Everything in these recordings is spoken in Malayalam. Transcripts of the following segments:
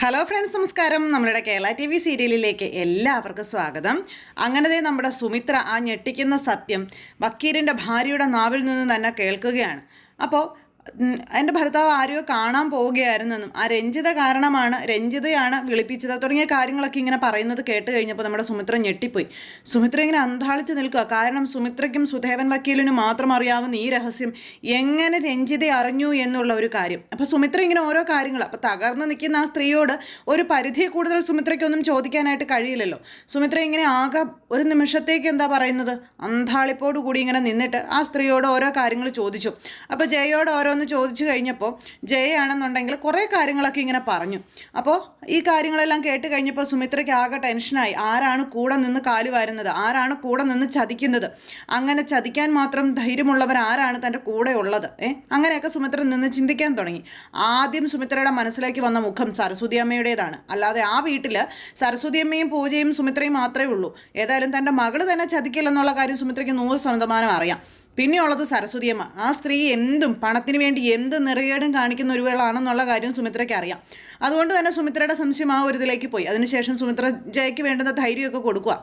ഹലോ ഫ്രണ്ട്സ് നമസ്കാരം. നമ്മളുടെ കേരള ടി വി സീരിയലിലേക്ക് എല്ലാവർക്കും സ്വാഗതം. അങ്ങനത്തെ നമ്മുടെ സുമിത്ര ആ ഞെട്ടിക്കുന്ന സത്യം വക്കീലിന്റെ ഭാര്യയുടെ നാവിൽ നിന്ന് തന്നെ കേൾക്കുകയാണ്. അപ്പോൾ എന്റെ ഭർത്താവ് ആരെയോ കാണാൻ പോവുകയായിരുന്നെന്നും ആ രഞ്ജിത കാരണമാണ് രഞ്ജിതയാണ് വിളിപ്പിച്ചത്. തുടങ്ങിയ കാര്യങ്ങളൊക്കെ ഇങ്ങനെ പറയുന്നത് കേട്ട് കഴിഞ്ഞപ്പോൾ നമ്മുടെ സുമിത്ര ഞെട്ടിപ്പോയി. സുമിത്ര ഇങ്ങനെ അന്താളിച്ച് നിൽക്കുക. കാരണം സുമിത്രയ്ക്കും സുധേവൻ വക്കീലിനും മാത്രം അറിയാവുന്ന ഈ രഹസ്യം എങ്ങനെ രഞ്ജിത അറിഞ്ഞു എന്നുള്ള ഒരു കാര്യം. അപ്പോൾ സുമിത്ര ഇങ്ങനെ ഓരോ കാര്യങ്ങൾ അപ്പോൾ തകർന്ന് നിൽക്കുന്ന ആ സ്ത്രീയോട് ഒരു പരിധി കൂടുതൽ സുമിത്രയ്ക്കൊന്നും ചോദിക്കാനായിട്ട് കഴിയില്ലല്ലോ. സുമിത്ര ഇങ്ങനെ ആകെ ഒരു നിമിഷത്തേക്ക് എന്താ പറയുന്നത്? അന്താളിപ്പോട് കൂടി ഇങ്ങനെ നിന്നിട്ട് ആ സ്ത്രീയോട് ഓരോ കാര്യങ്ങൾ ചോദിച്ചു. അപ്പോൾ ജയയോട് ഓരോന്ന് ചോദിച്ചു കഴിഞ്ഞപ്പോൾ ജയയാണെന്നുണ്ടെങ്കിൽ കുറേ കാര്യങ്ങളൊക്കെ ഇങ്ങനെ പറഞ്ഞു. അപ്പോൾ ഈ കാര്യങ്ങളെല്ലാം കേട്ട് കഴിഞ്ഞപ്പോൾ സുമിത്രയ്ക്ക് ആകെ ടെൻഷനായി. ആരാണ് കൂടെ നിന്ന് കാൽ വാരുന്നത്? ആരാണ് കൂടെ നിന്ന് ചതിക്കുന്നത്? അങ്ങനെ ചതിക്കാൻ മാത്രം ധൈര്യമുള്ളവർ ആരാണ് തന്റെ കൂടെ ഉള്ളത്? ഏ? അങ്ങനെയൊക്കെ സുമിത്ര നിന്ന് ചിന്തിക്കാൻ തുടങ്ങി. ആദ്യം സുമിത്രയുടെ മനസ്സിലേക്ക് വന്ന മുഖം സരസ്വതി അമ്മയുടേതാണ്. അല്ലാതെ ആ വീട്ടിൽ സരസ്വതി അമ്മയും പൂജയും സുമിത്രയും മാത്രമേ ഉള്ളൂ. ഏതായാലും തന്റെ മകൾ തന്നെ ചതിക്കില്ലെന്നുള്ള കാര്യം സുമിത്രയ്ക്ക് നൂറ് ശതമാനം അറിയാം. പിന്നെയുള്ളത് സരസ്വതിയമ്മ ആ സ്ത്രീ എന്തും പണത്തിന് വേണ്ടി എന്ത് നിറകേടും കാണിക്കുന്ന ഒരുവളാണെന്നുള്ള കാര്യം സുമിത്രയ്ക്ക് അറിയാം. അതുകൊണ്ട് തന്നെ സുമിത്രയുടെ സംശയം ആ ഒരു ഇതിലേക്ക് പോയി. അതിനുശേഷം സുമിത്ര ജയയ്ക്ക് വേണ്ടുന്ന ധൈര്യമൊക്കെ കൊടുക്കുക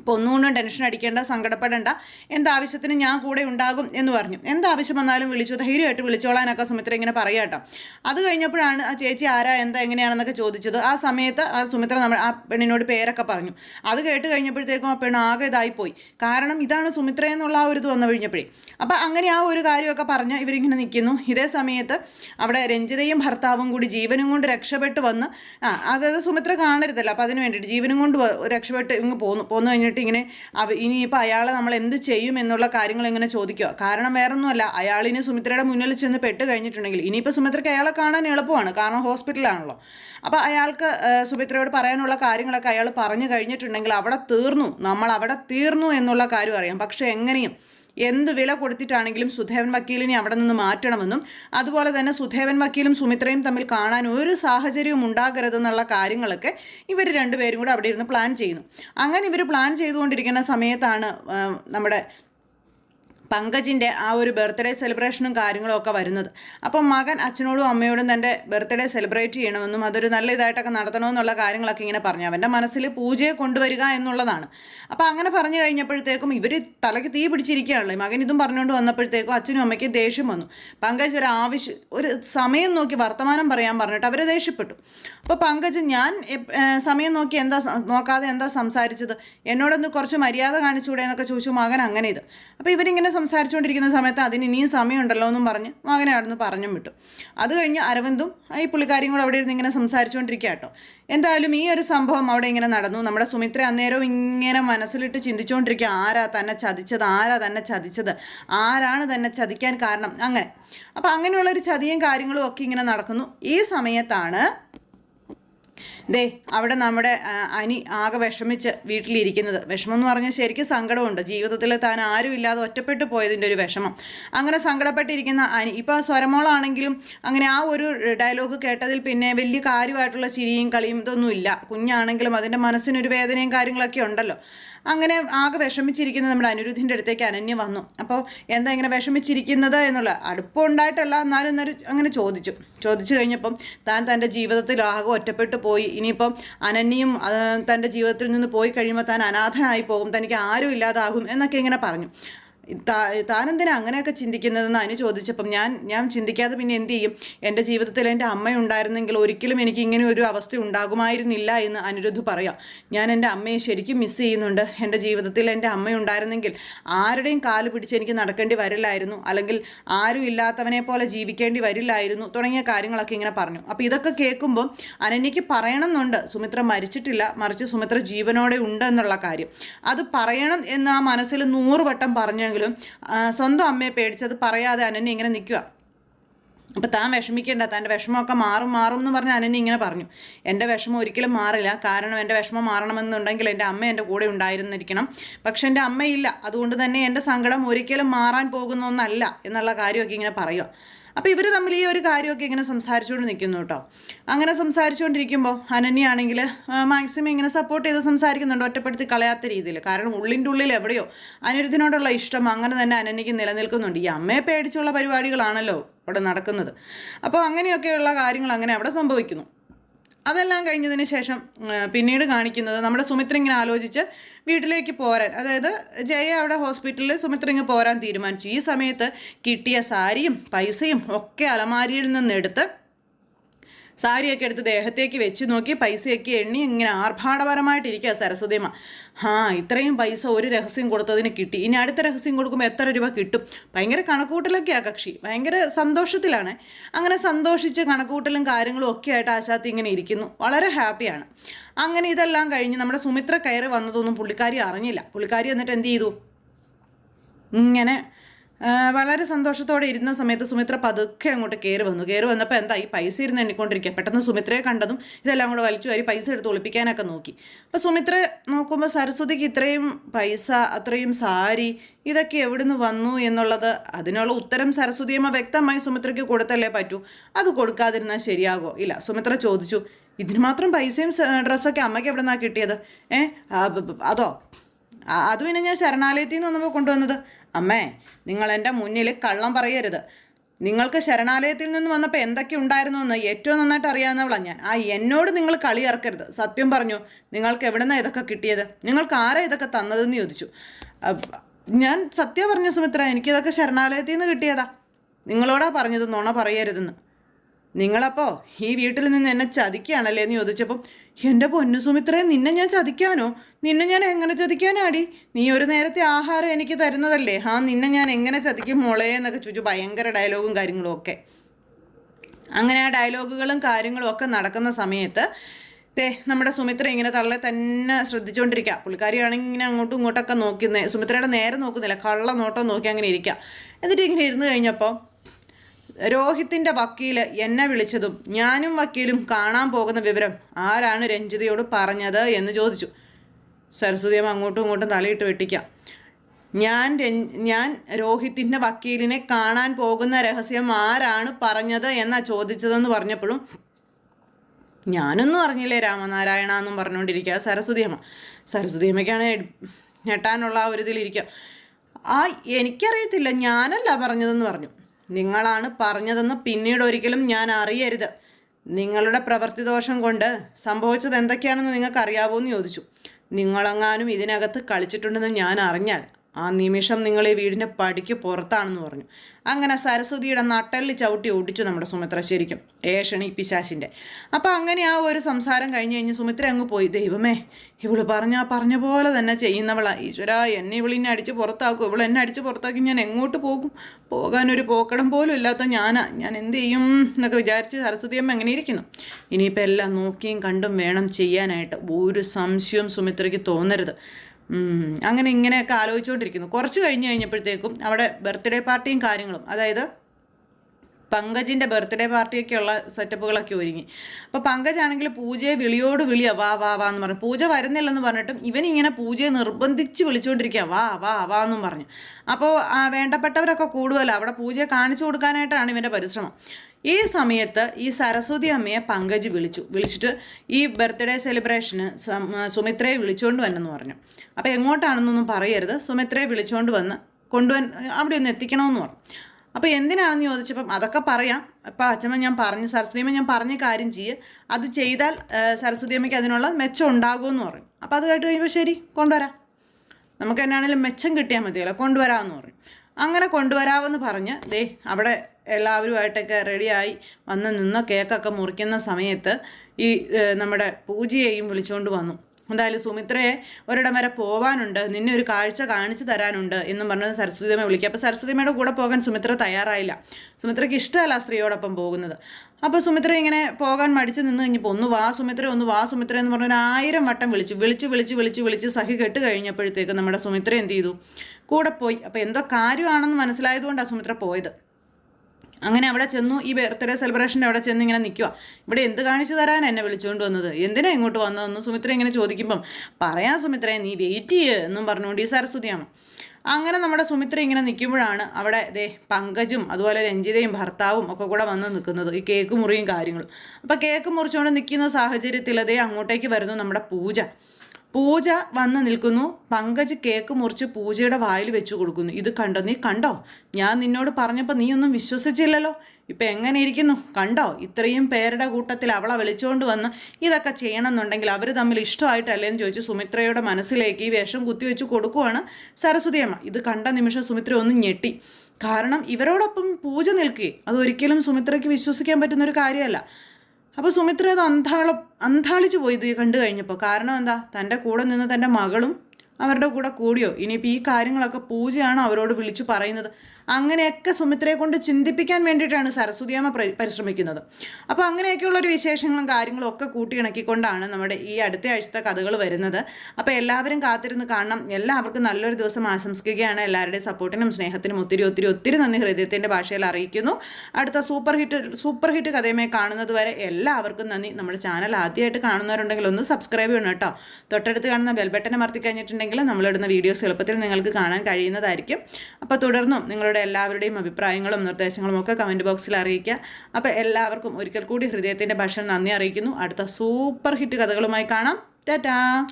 അപ്പോൾ ഒന്നുകൊണ്ടും ടെൻഷൻ അടിക്കേണ്ട സങ്കടപ്പെടേണ്ട എന്താവശ്യത്തിന് ഞാൻ കൂടെ ഉണ്ടാകും എന്ന് പറഞ്ഞു. എന്താവശ്യം വന്നാലും വിളിച്ചു ധൈര്യമായിട്ട് വിളിച്ചോളാനൊക്കെ സുമിത്ര ഇങ്ങനെ പറയാട്ടോ അത് കഴിഞ്ഞപ്പോഴാണ് ആ ചേച്ചി ആരാ എന്താ എങ്ങനെയാണെന്നൊക്കെ ചോദിച്ചത്. ആ സമയത്ത് ആ സുമിത്ര നമ്മൾ ആ പെണ്ണിനോട് പേരൊക്കെ പറഞ്ഞു. അത് കേട്ട് കഴിഞ്ഞപ്പോഴത്തേക്കും ആ പെണ്ണ് ആകെ ഇതായിപ്പോയി കാരണം ഇതാണ് സുമിത്ര എന്നുള്ള ആ ഒരു ഇത് വന്നു കഴിഞ്ഞപ്പോഴേ. അപ്പം അങ്ങനെ ആ ഒരു കാര്യമൊക്കെ പറഞ്ഞ് ഇവരിങ്ങനെ നിൽക്കുന്നു ഇതേ സമയത്ത് അവിടെ രഞ്ജിതയും ഭർത്താവും കൂടി ജീവനും കൊണ്ട് രക്ഷപ്പെട്ട് വന്ന് ആ അതായത് സുമിത്ര കാണരുതല്ലോ അപ്പം അതിന് വേണ്ടിയിട്ട് ജീവനും കൊണ്ട് രക്ഷപ്പെട്ട് ഇങ്ങ് പോന്നു പോന്നു കഴിഞ്ഞിട്ട് ഇങ്ങനെ ഇനിയിപ്പോൾ അയാളെ നമ്മൾ എന്ത് ചെയ്യും എന്നുള്ള കാര്യങ്ങൾ ഇങ്ങനെ ചോദിക്കുക. കാരണം വേറൊന്നുമല്ല അയാളിന് സുമിത്രയുടെ മുന്നിൽ ചെന്ന് പെട്ട് കഴിഞ്ഞിട്ടുണ്ടെങ്കിൽ ഇനിയിപ്പോൾ സുമിത്രയ്ക്ക് അയാളെ കാണാൻ എളുപ്പമാണ് കാരണം ഹോസ്പിറ്റലാണല്ലോ അപ്പോൾ അയാൾക്ക് സുമിത്രയോട് പറയാനുള്ള കാര്യങ്ങളൊക്കെ അയാൾ പറഞ്ഞു കഴിഞ്ഞിട്ടുണ്ടെങ്കിൽ അവിടെ തീർന്നു നമ്മൾ അവിടെ തീർന്നു എന്നുള്ള കാര്യം അറിയാം. പക്ഷേ എങ്ങനെയും എന്ത് വില കൊടുത്തിട്ടാണെങ്കിലും സുധേവൻ വക്കീലിനെ അവിടെ നിന്ന് മാറ്റണമെന്നും അതുപോലെ തന്നെ സുധേവൻ വക്കീലും സുമിത്രയും തമ്മിൽ കാണാൻ ഒരു സാഹചര്യവും ഉണ്ടാകരുതെന്നുള്ള കാര്യങ്ങളൊക്കെ ഇവർ രണ്ടുപേരും കൂടെ അവിടെ ഇരുന്ന് പ്ലാൻ ചെയ്യുന്നു. അങ്ങനെ ഇവർ പ്ലാൻ ചെയ്തുകൊണ്ടിരിക്കുന്ന സമയത്താണ് നമ്മുടെ പങ്കജിന്റെ ആ ഒരു ബർത്ത്ഡേ സെലിബ്രേഷനും കാര്യങ്ങളും ഒക്കെ വരുന്നത്. അപ്പം മകൻ അച്ഛനോടും അമ്മയോടും തന്റെ ബർത്ത്ഡേ സെലിബ്രേറ്റ് ചെയ്യണമെന്നും അതൊരു നല്ല ഇതായിട്ടൊക്കെ നടത്തണമെന്നുള്ള കാര്യങ്ങളൊക്കെ ഇങ്ങനെ പറഞ്ഞു. അവന്റെ മനസ്സിൽ പൂജയെ കൊണ്ടുവരിക എന്നുള്ളതാണ്. അപ്പം അങ്ങനെ പറഞ്ഞു കഴിഞ്ഞപ്പോഴത്തേക്കും ഇവർ തലയ്ക്ക് തീ പിടിച്ചിരിക്കുകയാണല്ലോ. മകൻ ഇതും പറഞ്ഞുകൊണ്ട് വന്നപ്പോഴത്തേക്കും അച്ഛനും അമ്മയ്ക്ക് ദേഷ്യം വന്നു. പങ്കജ് ഒരു ആവശ്യം ഒരു സമയം നോക്കി വർത്തമാനം പറയാൻ പറഞ്ഞിട്ട് അവരെ ദേഷ്യപ്പെട്ടു. അപ്പോൾ പങ്കജ് ഞാൻ സമയം നോക്കി എന്താ നോക്കാതെ എന്താ സംസാരിച്ചത്? എന്നോടൊന്ന് കുറച്ച് മര്യാദ കാണിച്ചുകൂടെ എന്നൊക്കെ ചോദിച്ചു മകൻ അങ്ങനെ ഇത് അപ്പോൾ ഇവരിങ്ങനെ സംസാരിച്ചുകൊണ്ടിരിക്കുന്ന സമയത്ത് അതിന് ഇനിയും സമയമുണ്ടല്ലോ എന്നും പറഞ്ഞ് മകനെ അവിടുന്ന് പറഞ്ഞും വിട്ടു. അത് കഴിഞ്ഞ് അരവിന്ദും ഈ പുള്ളിക്കാരിയും കൂടെ അവിടെ ഇരുന്ന് ഇങ്ങനെ സംസാരിച്ചുകൊണ്ടിരിക്കുക കേട്ടോ എന്തായാലും ഈ ഒരു സംഭവം അവിടെ ഇങ്ങനെ നടന്നു. നമ്മുടെ സുമിത്ര അന്നേരം ഇങ്ങനെ മനസ്സിലിട്ട് ചിന്തിച്ചുകൊണ്ടിരിക്കുക ആരാ തന്നെ ചതിച്ചത്? ആരാ തന്നെ ചതിച്ചത്? ആരാണ് തന്നെ ചതിക്കാൻ കാരണം? അങ്ങനെ. അപ്പോൾ അങ്ങനെയുള്ളൊരു ചതിയും കാര്യങ്ങളും ഒക്കെ ഇങ്ങനെ നടക്കുന്നു. ഈ സമയത്താണ് ദേ അവിടെ നമ്മുടെ അനി ആകെ വിഷമിച്ച് വീട്ടിലിരിക്കുന്നത്. വിഷമം എന്ന് പറഞ്ഞാൽ ശരിക്കും സങ്കടമുണ്ട്. ജീവിതത്തിൽ താൻ ആരും ഇല്ലാതെ ഒറ്റപ്പെട്ടു പോയതിന്റെ ഒരു വിഷമം. അങ്ങനെ സങ്കടപ്പെട്ടിരിക്കുന്ന അനി ഇപ്പോൾ സ്വരമോളാണെങ്കിലും അങ്ങനെ ആ ഒരു ഡയലോഗ് കേട്ടതിൽ പിന്നെ വലിയ കാര്യമായിട്ടുള്ള ചിരിയും കളിയും ഇതൊന്നും ഇല്ല കുഞ്ഞാണെങ്കിലും അതിന്റെ മനസ്സിനൊരു വേദനയും കാര്യങ്ങളൊക്കെ ഉണ്ടല്ലോ. അങ്ങനെ ആകെ വിഷമിച്ചിരിക്കുന്ന നമ്മുടെ അനിരുദ്ധിന്റെ അടുത്തേക്ക് അനന്യ വന്നു. അപ്പോൾ എന്താ ഇങ്ങനെ വിഷമിച്ചിരിക്കുന്നത് എന്നുള്ള അടുപ്പം ഉണ്ടായിട്ടല്ല. എന്നാലും എന്നൊരു അങ്ങനെ ചോദിച്ചു. ചോദിച്ചു കഴിഞ്ഞപ്പം താൻ തന്റെ ജീവിതത്തിൽ ആകെ ഒറ്റപ്പെട്ടു പോയി. ഇനിയിപ്പം അനന്യയും തന്റെ ജീവിതത്തിൽ നിന്ന് പോയി കഴിയുമ്പോൾ താൻ അനാഥനായി പോകും. തനിക്ക് ആരും ഇല്ലാതാകും എന്നൊക്കെ ഇങ്ങനെ പറഞ്ഞു. താനെന്തിനാ അങ്ങനെയൊക്കെ ചിന്തിക്കുന്നതെന്ന് അനു ചോദിച്ചപ്പം ഞാൻ ഞാൻ ചിന്തിക്കാതെ പിന്നെ എന്ത് ചെയ്യും? എന്റെ ജീവിതത്തിൽ എന്റെ അമ്മ ഉണ്ടായിരുന്നെങ്കിൽ ഒരിക്കലും എനിക്ക് ഇങ്ങനെ ഒരു അവസ്ഥ ഉണ്ടാകുമായിരുന്നില്ല എന്ന് അനിരുദ്ധ് പറയാം. ഞാൻ എന്റെ അമ്മയെ ശരിക്കും മിസ് ചെയ്യുന്നുണ്ട്. എന്റെ ജീവിതത്തിൽ എന്റെ അമ്മ ഉണ്ടായിരുന്നെങ്കിൽ ആരുടെയും കാൽ പിടിച്ച് എനിക്ക് നടക്കേണ്ടി വരില്ലായിരുന്നു. അല്ലെങ്കിൽ ആരും ഇല്ലാത്തവനെ പോലെ ജീവിക്കേണ്ടി വരില്ലായിരുന്നു. തുടങ്ങിയ കാര്യങ്ങളൊക്കെ ഇങ്ങനെ പറഞ്ഞു. അപ്പോൾ ഇതൊക്കെ കേൾക്കുമ്പോൾ അനന്യയ്ക്ക് പറയണമെന്നുണ്ട്. സുമിത്ര മരിച്ചിട്ടില്ല. മറിച്ച് സുമിത്ര ജീവനോടെ ഉണ്ട് എന്നുള്ള കാര്യം. അത് പറയണം എന്ന് ആ മനസ്സിൽ നൂറ് വട്ടം ആ, സ്വന്തം അമ്മയെ പേടിച്ചത് പറയാതെ അനന്യ ഇങ്ങനെ നിൽക്കുക അപ്പോൾ താൻ വിഷമിക്കേണ്ട തന്റെ വിഷമമൊക്കെ മാറും മാറും എന്ന് പറഞ്ഞ് അനന്യ ഇങ്ങനെ പറഞ്ഞു. എന്റെ വിഷമം ഒരിക്കലും മാറില്ല. കാരണം എന്റെ വിഷമം മാറണമെന്നുണ്ടെങ്കിൽ എന്റെ അമ്മ എന്റെ കൂടെ ഉണ്ടായിരുന്നിരിക്കണം. പക്ഷെ എന്റെ അമ്മയില്ല. അതുകൊണ്ട് തന്നെ എന്റെ സങ്കടം ഒരിക്കലും മാറാൻ പോകുന്ന ഒന്നല്ല എന്നുള്ള കാര്യമൊക്കെ ഇങ്ങനെ പറയുക അപ്പോൾ ഇവർ തമ്മിൽ ഈ ഒരു കാര്യമൊക്കെ ഇങ്ങനെ സംസാരിച്ചുകൊണ്ട് നിൽക്കുന്നു കേട്ടോ. അങ്ങനെ സംസാരിച്ചുകൊണ്ടിരിക്കുമ്പോൾ അനന്യാണെങ്കിൽ മാക്സിമം ഇങ്ങനെ സപ്പോർട്ട് ചെയ്ത് സംസാരിക്കുന്നുണ്ട് ഒറ്റപ്പെടുത്തി കളയാത്ത രീതിയിൽ. കാരണം ഉള്ളിന്റെ ഉള്ളിൽ എവിടെയോ അനിരുദ്ധിനോടുള്ള ഇഷ്ടം അങ്ങനെ തന്നെ അനന്യയ്ക്ക് നിലനിൽക്കുന്നുണ്ട്. ഈ അമ്മയെ പേടിച്ചുള്ള പരിപാടികളാണല്ലോ ഇവിടെ നടക്കുന്നത്. അപ്പോൾ അങ്ങനെയൊക്കെയുള്ള കാര്യങ്ങൾ അങ്ങനെ അവിടെ സംഭവിക്കുന്നു. അതെല്ലാം കഴിഞ്ഞതിന് ശേഷം പിന്നീട് കാണിക്കുന്നത് നമ്മുടെ സുമിത്ര ഇങ്ങനെ ആലോചിച്ച് വീട്ടിലേക്ക് പോരാൻ അതായത് ജയ അവിടെ ഹോസ്പിറ്റലിൽ സുമിത്ര ഇങ്ങ് പോരാൻ തീരുമാനിച്ചു. ഈ സമയത്ത് കിട്ടിയ സാരിയും പൈസയും ഒക്കെ അലമാരിയിൽ നിന്നെടുത്ത് സാരിയൊക്കെ എടുത്ത് ദേഹത്തേക്ക് വെച്ച് നോക്കി പൈസയൊക്കെ എണ്ണി ഇങ്ങനെ ആർഭാടപരമായിട്ടിരിക്കുക സരസ്വതിയമ്മ. ആ ഇത്രയും പൈസ ഒരു രഹസ്യം കൊടുത്തതിന് കിട്ടി. ഇനി അടുത്ത രഹസ്യം കൊടുക്കുമ്പോൾ എത്ര രൂപ കിട്ടും? ഭയങ്കര കണക്കൂട്ടലൊക്കെയാണ് കക്ഷി. ഭയങ്കര സന്തോഷത്തിലാണ്. അങ്ങനെ സന്തോഷിച്ച് കണക്കൂട്ടലും കാര്യങ്ങളും ഒക്കെ ആയിട്ട് ആശാത്തി ഇങ്ങനെ ഇരിക്കുന്നു. വളരെ ഹാപ്പിയാണ്. അങ്ങനെ ഇതെല്ലാം കഴിഞ്ഞ് നമ്മുടെ സുമിത്ര കയറി വന്നതൊന്നും പുള്ളിക്കാരി അറിഞ്ഞില്ല. പുള്ളിക്കാരി എന്നിട്ട് എന്ത് ചെയ്തു? ഇങ്ങനെ വളരെ സന്തോഷത്തോടെ ഇരുന്ന സമയത്ത് സുമിത്ര പതുക്കെ അങ്ങോട്ട് കയറി വന്നു. കയറി വന്നപ്പോൾ എന്താ ഈ പൈസ ഇരുന്ന് എണ്ണിക്കൊണ്ടിരിക്കുക പെട്ടെന്ന് സുമിത്രയെ കണ്ടതും ഇതെല്ലാം കൂടെ വലിച്ചു വാരി പൈസ എടുത്ത് ഒളിപ്പിക്കാനൊക്കെ നോക്കി. അപ്പോൾ സുമിത്ര നോക്കുമ്പോൾ സരസ്വതിക്ക് ഇത്രയും പൈസ അത്രയും സാരി ഇതൊക്കെ എവിടുന്ന് വന്നു എന്നുള്ളത് അതിനുള്ള ഉത്തരം സരസ്വതിയമ്മ വ്യക്തമായി സുമിത്രയ്ക്ക് കൊടുത്തല്ലേ പറ്റൂ. അത് കൊടുക്കാതിരുന്നാൽ ശരിയാകോ? ഇല്ല സുമിത്ര ചോദിച്ചു. ഇതിന് മാത്രം പൈസയും ഡ്രസ്സൊക്കെ അമ്മയ്ക്ക് എവിടെ നിന്നാണ് കിട്ടിയത്? ഏ അതോ? അത് പിന്നെ ഞാൻ ശരണാലയത്തിൽ നിന്ന് വന്നപ്പോൾ കൊണ്ടുവന്നത്. അമ്മേ നിങ്ങൾ എന്റെ മുന്നിൽ കള്ളം പറയരുത്. നിങ്ങൾക്ക് ശരണാലയത്തിൽ നിന്ന് വന്നപ്പോൾ എന്തൊക്കെ ഉണ്ടായിരുന്നു എന്ന് ഏറ്റവും നന്നായിട്ട് അറിയാവുന്നവളാണ് ഞാൻ. ആ എന്നോട് നിങ്ങൾ കളി ഇറക്കരുത് സത്യം പറഞ്ഞു നിങ്ങൾക്ക് എവിടുന്ന ഇതൊക്കെ കിട്ടിയത്? നിങ്ങൾക്ക് ആരാ ഇതൊക്കെ തന്നതെന്ന് ചോദിച്ചു. ഞാൻ സത്യം പറഞ്ഞു സുമിത്ര എനിക്കിതൊക്കെ ശരണാലയത്തിൽ നിന്ന് കിട്ടിയതാ. നിങ്ങളോടാ പറഞ്ഞത് നുണ പറയരുതെന്ന്. നിങ്ങളപ്പോ ഈ വീട്ടിൽ നിന്ന് എന്നെ ചതിക്കുകയാണല്ലേ എന്ന് ചോദിച്ചപ്പം എന്റെ പൊന്നു സുമിത്രയെ നിന്നെ ഞാൻ ചതിക്കാനോ? നിന്നെ ഞാൻ എങ്ങനെ ചതിക്കാനാടി? നീ ഒരു നേരത്തെ ആഹാരം എനിക്ക് തരുന്നതല്ലേ? ആ നിന്നെ ഞാൻ എങ്ങനെ ചതിക്കും മോളെ? എന്നൊക്കെ ചോദിച്ചു ഭയങ്കര ഡയലോഗും കാര്യങ്ങളും ഒക്കെ. അങ്ങനെ ആ ഡയലോഗുകളും കാര്യങ്ങളും ഒക്കെ നടക്കുന്ന സമയത്ത് ദേ നമ്മുടെ സുമിത്ര ഇങ്ങനെ തള്ളെ തന്നെ ശ്രദ്ധിച്ചുകൊണ്ടിരിക്കുക പുള്ളിക്കാരിയാണെങ്കിൽ ഇങ്ങനെ അങ്ങോട്ടും ഇങ്ങോട്ടൊക്കെ നോക്കുന്നേ. സുമിത്രയുടെ നേരെ നോക്കുന്നില്ല. കള്ള നോട്ടം നോക്കി അങ്ങനെ ഇരിക്കുക. എന്നിട്ട് ഇങ്ങനെ ഇരുന്ന് കഴിഞ്ഞപ്പോൾ രോഹിത്തിന്റെ വക്കീൽ എന്നെ വിളിച്ചതും ഞാനും വക്കീലും കാണാൻ പോകുന്ന വിവരം ആരാണ് രഞ്ജിതയോട് പറഞ്ഞത് എന്ന് ചോദിച്ചു. സരസ്വതിയമ്മ അങ്ങോട്ടും ഇങ്ങോട്ടും തലയിട്ട് വെട്ടിക്കാം. ഞാൻ ഞാൻ രോഹിത്തിന്റെ വക്കീലിനെ കാണാൻ പോകുന്ന രഹസ്യം ആരാണ് പറഞ്ഞത് എന്നാ ചോദിച്ചതെന്ന് പറഞ്ഞപ്പോഴും ഞാനൊന്നും അറിഞ്ഞില്ലേ രാമനാരായണ എന്നും പറഞ്ഞുകൊണ്ടിരിക്കുക സരസ്വതിയമ്മ സരസ്വതിയമ്മയ്ക്കാണ് ഞെട്ടാനുള്ള ആ ഒരു ഇതിലിരിക്കുക. ആ എനിക്കറിയത്തില്ല ഞാനല്ല പറഞ്ഞതെന്ന് പറഞ്ഞു. നിങ്ങളാണ് പറഞ്ഞതെന്ന് പിന്നീട് ഒരിക്കലും ഞാൻ അറിയരുത്. നിങ്ങളുടെ പ്രവൃത്തി ദോഷം കൊണ്ട് സംഭവിച്ചത് എന്തൊക്കെയാണെന്ന് നിങ്ങൾക്ക് അറിയാവോ എന്ന് ചോദിച്ചു. നിങ്ങളെങ്ങാനും ഇതിനകത്ത് കളിച്ചിട്ടുണ്ടെന്ന് ഞാൻ അറിഞ്ഞാൽ ആ നിമിഷം നിങ്ങൾ ഈ വീടിന്റെ പടിക്ക് പുറത്താണെന്ന് പറഞ്ഞു. അങ്ങനെ സരസ്വതിയുടെ നട്ടലിൽ ചവിട്ടി ഓടിച്ചു നമ്മുടെ സുമിത്ര ശരിക്കും. ഏഷണി പിശാശിന്റെ അപ്പോൾ അങ്ങനെ ആ ഒരു സംസാരം കഴിഞ്ഞ് കഴിഞ്ഞ് സുമിത്ര അങ്ങ് പോയി. ദൈവമേ ഇവൾ പറഞ്ഞ പറഞ്ഞ പോലെ തന്നെ ചെയ്യുന്നവളാ. ഈശ്വര എന്നെ ഇവളിന്നെ അടിച്ച് പുറത്താക്കും. ഇവൾ എന്നെ അടിച്ച് പുറത്താക്കി ഞാൻ എങ്ങോട്ട് പോകും? പോകാനൊരു പോക്കടം പോലും ഇല്ലാത്ത ഞാനാ. ഞാൻ എന്ത് ചെയ്യും എന്നൊക്കെ വിചാരിച്ച് സരസ്വതി അമ്മ എങ്ങനെ ഇരിക്കുന്നു? ഇനിയിപ്പോൾ എല്ലാം നോക്കിയും കണ്ടും വേണം ചെയ്യാനായിട്ട്. ഒരു സംശയവും സുമിത്രയ്ക്ക് തോന്നരുത്. അങ്ങനെ ഇങ്ങനെയൊക്കെ ആലോചിച്ചുകൊണ്ടിരിക്കുന്നു. കുറച്ച് കഴിഞ്ഞ് കഴിഞ്ഞപ്പോഴത്തേക്കും അവിടെ ബർത്ത്ഡേ പാർട്ടിയും കാര്യങ്ങളും അതായത് പങ്കജിന്റെ ബർത്ത്ഡേ പാർട്ടിയൊക്കെയുള്ള സെറ്റപ്പുകളൊക്കെ ഒരുങ്ങി. അപ്പോൾ പങ്കജാണെങ്കിൽ പൂജയെ വിളിയോട് വിളിയ വാ വാ വാ എന്ന് പറഞ്ഞു. പൂജ വരുന്നില്ലെന്ന് പറഞ്ഞിട്ടും ഇവൻ ഇങ്ങനെ പൂജയെ നിർബന്ധിച്ച് വിളിച്ചുകൊണ്ടിരിക്കുക വാ വാ വാ എന്നും പറഞ്ഞു. അപ്പോൾ വേണ്ടപ്പെട്ടവരൊക്കെ കൂടുതലാണ് അവിടെ പൂജയെ കാണിച്ചു കൊടുക്കാനായിട്ടാണ് ഇവന്റെ പരിശ്രമം. ഈ സമയത്ത് ഈ സരസ്വതി അമ്മയെ പങ്കജ് വിളിച്ചു. വിളിച്ചിട്ട് ഈ ബർത്ത്ഡേ സെലിബ്രേഷന് സുമിത്രയെ വിളിച്ചുകൊണ്ട് വന്നെന്ന് പറഞ്ഞു. അപ്പോൾ എങ്ങോട്ടാണെന്നൊന്നും പറയരുത്. സുമിത്രയെ വിളിച്ചുകൊണ്ട് വന്ന് കൊണ്ടുവൻ അവിടെ ഒന്ന് എത്തിക്കണമെന്ന് പറഞ്ഞു. അപ്പോൾ എന്തിനാണെന്ന് ചോദിച്ചപ്പം അതൊക്കെ പറയാം. അപ്പം അച്ഛമ്മ ഞാൻ പറഞ്ഞു സരസ്വതിയമ്മ ഞാൻ പറഞ്ഞ കാര്യം ചെയ്യ്. അത് ചെയ്താൽ ആ, സരസ്വതി അമ്മയ്ക്ക് അതിനുള്ള മെച്ചം ഉണ്ടാകുമെന്ന് പറഞ്ഞു. അപ്പോൾ അത് കേട്ട് കഴിഞ്ഞപ്പോൾ ശരി കൊണ്ടുവരാം. നമുക്ക് എന്നാണെങ്കിലും മെച്ചം കിട്ടിയാൽ മതിയല്ലോ കൊണ്ടുവരാമെന്ന് പറഞ്ഞു. അങ്ങനെ കൊണ്ടുവരാമെന്ന് പറഞ്ഞ് ദേ അവിടെ എല്ലാവരുമായിട്ടൊക്കെ റെഡിയായി വന്ന് നിന്ന് കേക്കൊക്കെ മുറിക്കുന്ന സമയത്ത് ഈ നമ്മുടെ പൂജയെയും വിളിച്ചുകൊണ്ട് വന്നു. എന്തായാലും സുമിത്രയെ ഒരിടം വരെ പോവാനുണ്ട്. നിന്നെ ഒരു കാഴ്ച കാണിച്ചു തരാനുണ്ട് എന്നും പറഞ്ഞത് സരസ്വതിയമ്മ വിളിക്കുക അപ്പോൾ സരസ്വതിയമ്മയുടെ കൂടെ പോകാൻ സുമിത്ര തയ്യാറായില്ല. സുമിത്രയ്ക്ക് ഇഷ്ടമല്ല സ്ത്രീയോടൊപ്പം പോകുന്നത്. അപ്പോൾ സുമിത്ര ഇങ്ങനെ പോകാൻ മടിച്ച് നിന്ന് കഴിഞ്ഞപ്പോൾ ഒന്ന് വാ സുമിത്ര ഒന്ന് വാ സുമിത്ര എന്ന് പറഞ്ഞ ഒരു ആയിരം വട്ടം വിളിച്ചു വിളിച്ച് വിളിച്ച് വിളിച്ച് വിളിച്ച് സഹി കെട്ട് കഴിഞ്ഞപ്പോഴത്തേക്ക് നമ്മുടെ സുമിത്ര എന്ത് ചെയ്തു? കൂടെ പോയി. അപ്പോൾ എന്തോ കാര്യമാണെന്ന് മനസ്സിലായതുകൊണ്ടാണ് സുമിത്ര പോയത്. അങ്ങനെ അവിടെ ചെന്നു ഈ ബർത്ത്ഡേ സെലിബ്രേഷന്റെ അവിടെ ചെന്ന് ഇങ്ങനെ നിൽക്കുക ഇവിടെ എന്ത് കാണിച്ചു തരാൻ എന്നെ വിളിച്ചുകൊണ്ട് വന്നത്? എന്തിനാ ഇങ്ങോട്ട് വന്നതെന്ന് സുമിത്ര ഇങ്ങനെ ചോദിക്കുമ്പം പറയാം സുമിത്രയെ നീ വെയിറ്റ് ചെയ്യുക എന്നും പറഞ്ഞുകൊണ്ട് ഈ സരസ്വതിയാണ് അങ്ങനെ നമ്മുടെ സുമിത്ര ഇങ്ങനെ നിൽക്കുമ്പോഴാണ് അവിടെ ദേ പങ്കജും അതുപോലെ രഞ്ജിതയും ഭർത്താവും ഒക്കെ കൂടെ വന്ന് നിൽക്കുന്നത് ഈ കേക്ക് മുറിയും കാര്യങ്ങളും. അപ്പോൾ കേക്ക് മുറിച്ചുകൊണ്ട് നിൽക്കുന്ന സാഹചര്യത്തിൽ ദേ അങ്ങോട്ടേക്ക് വരുന്നു നമ്മുടെ പൂജ. പൂജ വന്ന് നിൽക്കുന്നു. പങ്കജ് കേക്ക് മുറിച്ച് പൂജയുടെ വായിൽ വെച്ചു കൊടുക്കുന്നു. ഇത് കണ്ടോ? നീ കണ്ടോ? ഞാൻ നിന്നോട് പറഞ്ഞപ്പോൾ നീ ഒന്നും വിശ്വസിച്ചില്ലല്ലോ. ഇപ്പം എങ്ങനെ ഇരിക്കുന്നു? കണ്ടോ? ഇത്രയും പേരുടെ കൂട്ടത്തിൽ അവളെ വിളിച്ചുകൊണ്ട് വന്ന് ഇതൊക്കെ ചെയ്യണമെന്നുണ്ടെങ്കിൽ അവർ തമ്മിൽ ഇഷ്ടമായിട്ടല്ലേ എന്ന് ചോദിച്ചു സുമിത്രയുടെ മനസ്സിലേക്ക് ഈ വേഷം കുത്തിവെച്ച് കൊടുക്കുവാണ് സരസ്വതിയമ്മ ഇത് കണ്ട നിമിഷം സുമിത്ര ഒന്ന് ഞെട്ടി. കാരണം ഇവരോടൊപ്പം പൂജ നിൽക്കുകയും അതൊരിക്കലും സുമിത്രയ്ക്ക് വിശ്വസിക്കാൻ പറ്റുന്ന ഒരു കാര്യമല്ല. അപ്പോൾ സുമിത്ര അത് അന്താളം അന്താളിച്ചു പോയി ഇത് കണ്ടു കഴിഞ്ഞപ്പോൾ കാരണം എന്താ? തന്റെ കൂടെ നിന്ന് തന്റെ മകളും അവരുടെ കൂടെ കൂടിയോ? ഇനിയിപ്പോൾ ഈ കാര്യങ്ങളൊക്കെ പൂജയാണ് അവരോട് വിളിച്ചു പറയുന്നത്. അങ്ങനെയൊക്കെ സുമിത്രയെ കൊണ്ട് ചിന്തിപ്പിക്കാൻ വേണ്ടിയിട്ടാണ് സരസ്വതിയമ്മ പരിശ്രമിക്കുന്നത്. അപ്പോൾ അങ്ങനെയൊക്കെയുള്ള ഒരു വിശേഷങ്ങളും കാര്യങ്ങളും ഒക്കെ കൂട്ടിയിണക്കിക്കൊണ്ടാണ് നമ്മുടെ ഈ അടുത്ത ആഴ്ചത്തെ കഥകൾ വരുന്നത്. അപ്പോൾ എല്ലാവരും കാത്തിരുന്ന് കാണണം. എല്ലാവർക്കും നല്ലൊരു ദിവസം ആശംസിക്കുകയാണ്. എല്ലാവരുടെയും സപ്പോർട്ടിനും സ്നേഹത്തിനും ഒത്തിരി ഒത്തിരി ഒത്തിരി നന്ദി ഹൃദയത്തിന്റെ ഭാഷയിൽ അറിയിക്കുന്നു. അടുത്ത സൂപ്പർ ഹിറ്റ് സൂപ്പർ ഹിറ്റ് കഥയുമായി കാണുന്നത് വരെ എല്ലാവർക്കും നന്ദി. നമ്മുടെ ചാനൽ ആദ്യമായിട്ട് കാണുന്നവരുണ്ടെങ്കിൽ ഒന്ന് സബ്സ്ക്രൈബ് ചെയ്യണം കേട്ടോ. തൊട്ടടുത്ത് കാണുന്ന ബെൽബട്ടനെ മർത്തി കഴിഞ്ഞിട്ടുണ്ടെങ്കിൽ നമ്മളിടുന്ന വീഡിയോസ് എളുപ്പത്തിൽ നിങ്ങൾക്ക് കാണാൻ കഴിയുന്നതായിരിക്കും. അപ്പോൾ തുടർന്നും നിങ്ങളുടെ എല്ലാവരുടെയും അഭിപ്രായങ്ങളും നിർദ്ദേശങ്ങളും ഒക്കെ കമന്റ് ബോക്സിൽ അറിയിക്കുക. അപ്പോൾ എല്ലാവർക്കും ഒരിക്കൽ കൂടി ഹൃദയത്തിന്റെ ഭക്ഷണം നന്ദി അറിയിക്കുന്നു. അടുത്ത സൂപ്പർ ഹിറ്റ് കഥകളുമായി കാണാം. ടാറ്റാ!